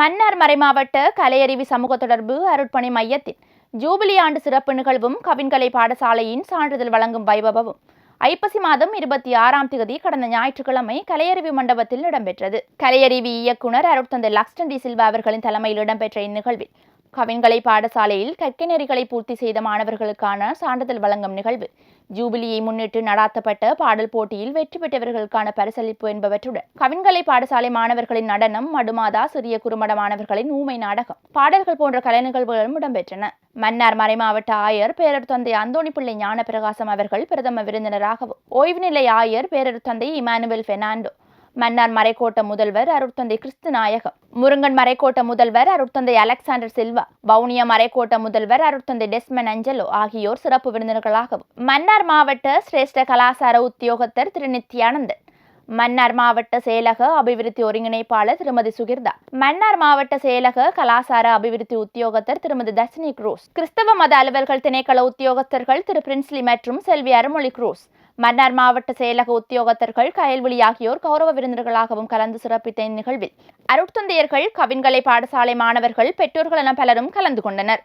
மன்னார் மறைமாவட்ட கலையறிவி சமூக தொடர்பு அருட்பணி மையத்தின் ஜூபிலி ஆண்டு சிறப்பு நிகழ்வும் கவின்கலை பாடசாலையின் சான்றிதழ் வழங்கும் வைபவமும் ஐப்பசி மாதம் இருபத்தி ஆறாம் தேதி கடந்த ஞாயிற்றுக்கிழமை கலையறிவி மண்டபத்தில் இடம்பெற்றது. கலையறிவி இயக்குனர் அருட்தந்தை லக்ஸ்டன் டி சில்வா அவர்களின் தலைமையில் இடம்பெற்ற இந்நிகழ்வில் கவின்கலை பாடசாலையில் கற்கை நெறிகளை பூர்த்தி செய்த மாணவர்களுக்கான சான்றிதழ் வழங்கும் நிகழ்வு. ஜூபிலியை முன்னிட்டு நடாத்தப்பட்ட பாடல் போட்டியில் வெற்றி பெற்றவர்களுக்கான பரிசளிப்பு என்பவற்றுடன் கவின்கலை பாடசாலை மாணவர்களின் நடனம் மடுமாதா சிறிய குறுமட மாணவர்களின் ஊமை நாடகம் பாடல்கள் போன்ற கலை நிகழ்வுகளும் இடம்பெற்றன. மன்னார் மறைமாவட்ட ஆயர் பேரர் தந்தை அந்தோணி பிள்ளை ஞான பிரகாசம் அவர்கள் பிரதம விருந்தினராகவும் ஓய்வு நிலை ஆயர் பேரர் தந்தை இமானுவேல் பெர்னாண்டோ மன்னார் மறைக்கோட்ட முதல்வர் அருட்தந்தை கிறிஸ்து நாயகம் முருங்கன் மறைக்கோட்ட முதல்வர் அருட்தந்தை அலெக்சாண்டர் சில்வா. வவுனியா மறைக்கோட்ட முதல்வர் அருட்தந்தை டெஸ்மன் அஞ்சலோ ஆகியோர் சிறப்பு விருந்தினர்களாகவும். மன்னார் மாவட்ட சிரேஷ்ட கலாசார உத்தியோகத்தர் திரு நித்யானந்தன் மன்னார் மாவட்ட செயலக அபிவிருத்தி ஒருங்கிணைப்பாளர் திருமதி சுகிர்தா. மன்னார் மாவட்ட செயலக கலாசார அபிவிருத்தி உத்தியோகத்தர் திருமதி தர்ஷினி குரூஸ். கிறிஸ்தவ மத அலுவல்கள் திணைக்கள உத்தியோகத்தர்கள் திரு பிரின்ஸ்லி மற்றும் செல்வி அருமொழி குரூஸ். மன்னார் மாவட்ட செயலக உத்தியோகத்தர்கள் கயல்விழி ஆகியோர் கௌரவ விருந்தினர்களாகவும் கலந்து சிறப்பித்த இந்நிகழ்வில் அருட்தந்தையர்கள் கவின்கலை பாடசாலை மாணவர்கள் பெற்றோர்கள் என பலரும் கலந்து கொண்டனர்.